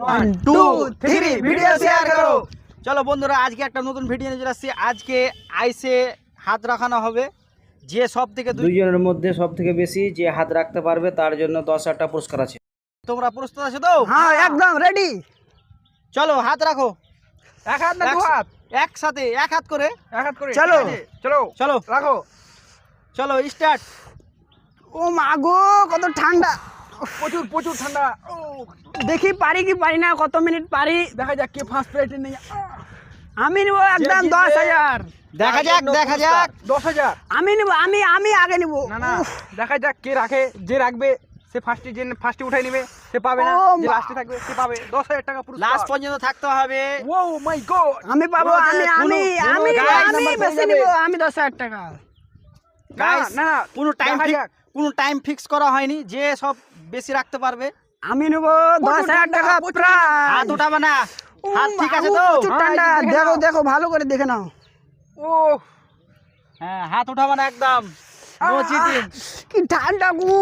One two three video share করো। চলো বন্ধুরা আজকে একটা নতুন ভিডিও নিয়ে চলে আসছি। আজকে আইসে হাত রাখানো হবে। যে সব থেকে দুইজনের মধ্যে সব থেকে বেশি যে হাত রাখতে পারবে তার জন্য দশ হাজারটা পুরস্কার আছে। তোমরা প্রস্তুত আছো তো? হ্যাঁ একদম রেডি চলো হাত রাখো। এক হাত না দু এক- হাত? একসাথে এক হাত করে। এক হাত করে। চলো। চলো চলো। রাখো। চলো স্টার্ট ও মাগো কত ঠান্ডা। প্রচুর প্রচুর ঠান্ডা। দেখি পারি কি পারি না কত মিনিট পারি? দেখা যাক কে ফার্স্ট প্রাইজে নিয়ে আমি নিবো একদম। দশ হাজার। দেখা যাক দেখা যাক। দশ হাজার। আমি নিবো আমি আমি আগে নিবো। না না দেখা যাক কে রাখে যে রাখবে সে ফার্স্টে যে ফার্স্টে উঠাই নেবে সে পাবে না। যে লাস্টে থাকবে সে পাবে। দশ হাজার টাকা পুরস্কার। লাস্ট পর্যন্ত থাকতে হবে। ও মাই গড আমি পাবো আমি আমি আমি আমি বেশি নিবো। আমি দশ হাজার টাকা। না না না কোনো টাইম কোনো টাইম ফিক্স করা হয়নি। যে সব বেশি রাখতে পারবে? আমি নেব দশ হাজার টাকা প্রায়। হাত উঠাবে না। হাত ঠিক আছে তো? প্রচুর ঠান্ডা। দেখো দেখো ভালো করে দেখে নাও। ও হ্যাঁ হাত উঠাবে না একদম। কি ঠান্ডা গো।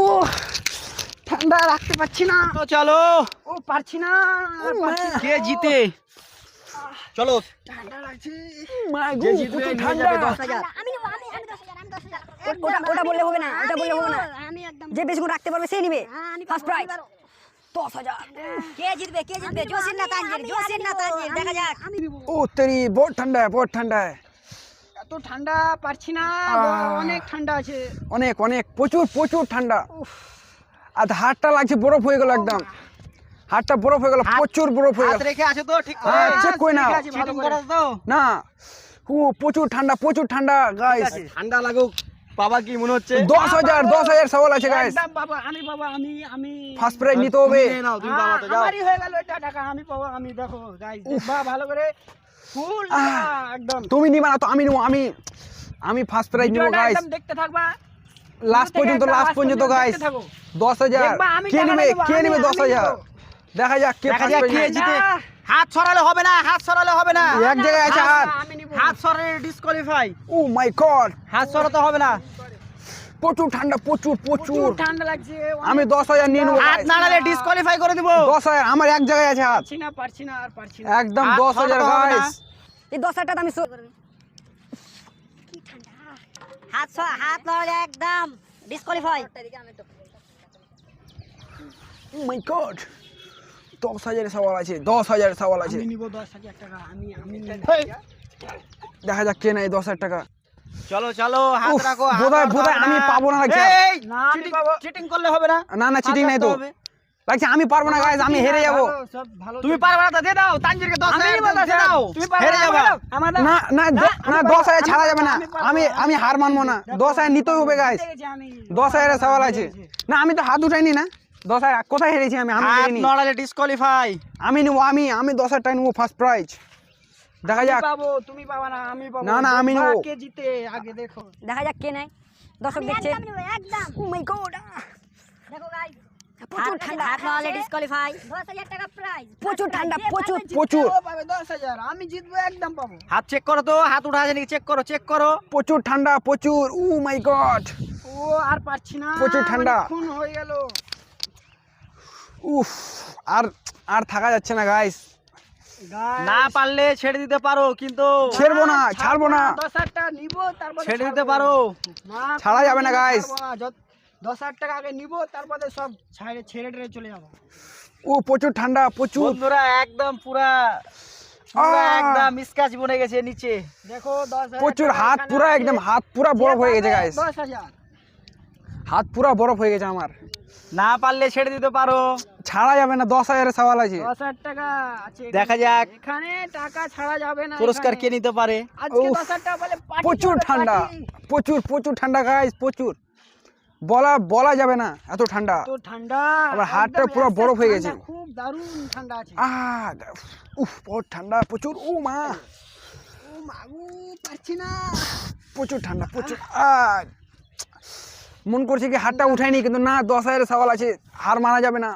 ঠান্ডা রাখতে পারছি না। তো চলো। ও পারছি না। কে জিতে? চলো। ঠান্ডা লাগছে। দশ হাজার। আমি ওটা ওটা বললে হবে না ওটা বললে হবে না। আমি একদম যে বেশিক্ষণ রাখতে পারবে সেই নিবে। হ্যাঁ, ফার্স্ট প্রাইজ আমি দশ হাজার। কে জিতবে কে জিতবে? জোসির না তানজির জোসির না তানজির দেখা যাক। ও তেরি বহুত ঠান্ডা বহুত ঠান্ডা। এত ঠান্ডা পারছি না অনেক ঠান্ডা আছে। অনেক অনেক প্রচুর প্রচুর ঠান্ডা। আর হাতটা লাগছে বরফ হয়ে গেল একদম। হাতটা বরফ হয়ে গেল প্রচুর বরফ হয়ে হাত গেল রেখে আছে তো ঠিক করে হ্যাঁ, করে না। ও প্রচুর ঠান্ডা প্রচুর ঠান্ডা গাইস ঠান্ডা লাগুক বাবা কি মনে হচ্ছে? দশ হাজার দশ হাজার সওয়াল আছে গাইস একদম বাবা আমি বাবা আমি আমি। ফার্স্ট প্রাইজ নিতে হবে। বাবা আমারই হয়ে গেল এটা টাকা আমি পাবো আমি দেখো গাইস দেখবা ভালো করে ফুল একদম। তুমি নিবা না তো আমি নেব আমি আমি ফার্স্ট প্রাইজ নিব গাইস একদম দেখতে থাকবা। লাস্ট পর্যন্ত লাস্ট পর্যন্ত গাইস। দশ হাজার। কে নেবে কে নেবে দশ হাজার? দেখা যাক কে ফার্স্ট প্রাইজ জিতে। হাত সরালে হবে না হাত সরালে হবে না। এক জায়গায় আছে হাত। হাত সরালে ডিসকোয়ালিফাই ও মাই গড। হাত সরাতে হবে না। প্রচুর ঠান্ডা প্রচুর প্রচুর। ঠান্ডা লাগছে আমি দশ হাজার নিয়ে নেব হাত। নাড়ালে ডিসকোয়ালিফাই করে দিব। দশ হাজার আমার এক জায়গায় আছে হাত। পারছি না পারছি না আর পারছি না। একদম দশ হাজার। গাইস এই দশ হাজারটা আমি হাত হাত নড়লে একদম ডিসকোয়ালিফাই ও মাই গড। দশ হাজার সওয়াল আছে দশ হাজার সওয়াল আছে। আমি নিবো দশ হাজার টাকা আমি আমি নিবো। দেখা যাক কে নাই দশ হাজার টাকা। চলো চলো হাত রাখো বোধহয়- বোধহয় আমি পাবো না লাগছে। এই, না, আমি cheating- পাবো। cheating করলে হবে না। না না চিটিং নাই তো। লাগছে আমি পারব না গাইস আমি হেরে যাব। ভালো, সব ভালো তুমি পারবে না দিয়ে দাও তানজিরকে দশ আমি হাজার দিয়ে দাও। তুমি হেরে না, যাবা। না। না হাজার ছাড়া যাবে না। আমি আমি হার মানবো না। দেখো, দশ হাজার নিতেই হবে গাইস হেরে দশ হাজারের সওয়াল আছে। না আমি তো হাত উঠাইনি না। দশ হাজার কোথায় হেরেছি আমি? আমি নড়ালে ডিসকোয়ালিফাই আমি নেব আমি আমি দশ হাজার টাকা নেব ফার্স্ট প্রাইজ দেখা যাক। পাবো তুমি পাবা না আমি পাবো। না, না, আমি নেব। কে জিতে আগে দেখো। দেখা যাক কে নেয়। দর্শক আমি দেখছে। একদম ও মাই গড দেখো গাইস প্রচুর ঠান্ডা। হাত নড়লে ডিসকোয়ালিফাই দশ হাজার টাকা প্রাইজ প্রচুর ঠান্ডা প্রচুর। প্রচুর। পাবে আমি জিতবো একদম পাবো। হাত চেক করো তো হাত উঠা আছে নাকি চেক করো চেক করো। প্রচুর ঠান্ডা প্রচুর। ও মাই গড ও আর পারছি না। প্রচুর ঠান্ডা। মানে খুন হয়ে গেল। উফ আর আর থাকা যাচ্ছে না গাইস না পারলে ছেড়ে দিতে পারো কিন্তু ছেড়বো না ছাড়বো না। দশ হাজার টাকা নিবো তারপরে ছেড়ে দিতে পারো। না ছাড়া যাবে না। যত- দশ হাজার টাকা আগে নিবো তারপরে সব ছেড়ে ছেড়ে টেড়ে চলে যাব। ও প্রচুর ঠান্ডা প্রচুর। বন্ধুরা একদম পুরা একদম স্কাচ বনে গেছে নিচে। দেখো দশ প্রচুর হাত পুরা একদম হাত পুরা বরফ হয়ে গেছে গাইস দশ হাজার। হাত পুরা বরফ হয়ে গেছে আমার। না পারলে ছেড়ে দিতে পারো। ছাড়া যাবে না দশ হাজারের সওয়াল আছে। দশ হাজার টাকা আছে দেখা যাক। এখানে টাকা ছাড়া যাবে না পুরস্কার কে নিতে পারে? আজকে দশ হাজার টাকা বলে প্রচুর ঠান্ডা প্রচুর প্রচুর ঠান্ডা গাইস প্রচুর। বলা বলা যাবে না এত ঠান্ডা। তো ঠান্ডা আবার হাতটা পুরো বরফ হয়ে গেছে। খুব দারুণ ঠান্ডা আছে। আহ উফ বহুত ঠান্ডা প্রচুর ও মা। ও মাগু পারছি না। প্রচুর ঠান্ডা প্রচুর আহ। মন করছে কি হাতটা উঠাইনি কিন্তু না দশ হাজারের সওয়াল আছে হার মানা যাবে না।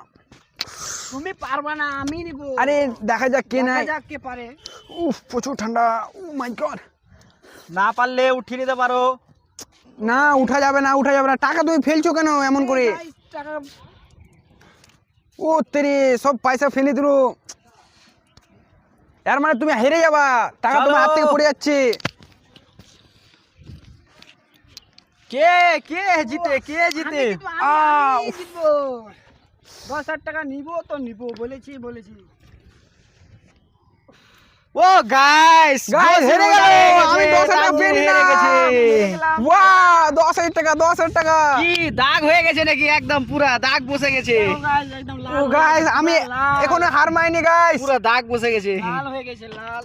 তুমি পারবা না আমি নিব। আরে দেখা যাক কে দেখা যাক কে পারে। উফ প্রচুর ঠান্ডা। Oh my God. না পারলে উঠিয়ে নিতে পারো। না উঠা যাবে না উঠা যাবে না। টাকা তুমি ফেলছো কেন এমন করে? টাকা ও তেরে সব পয়সা ফেলে দিল। এর মানে তুমি হেরে যাবা। টাকা তোমার হাত থেকে পড়ে যাচ্ছে। কে? কে জিতে? কে জিতে? আমি জিতবো। দশ হাজার টাকা নিবো তো নিবো বলেছি বলেছি। ও গাইস Guys, হেরে গেল। আমি দশ হাজার টাকা পেয়ে হেরে গেছে। দশ হাজার টাকা দশ হাজার টাকা। কি দাগ হয়ে গেছে নাকি? একদম পুরা দাগ বসে গেছে। ও guys, একদম লাল ও গাইস আমি এখনও হার মাইনি গাইস পুরা দাগ বসে গেছে। লাল হয়ে গেছে লাল।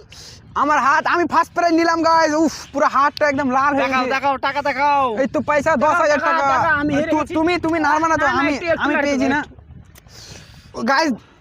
আমার হাত আমি ফার্স্ট প্রাইজ নিলাম গাইস উফ পুরো হাতটা একদম লাল হয়ে দেখাও গেছে। দেখাও টাকা দেখাও। এই তো পয়সা দশ হাজার টাকা। তুমি তুমি না মানা তো আমি আমি পেয়েছি না। গাইস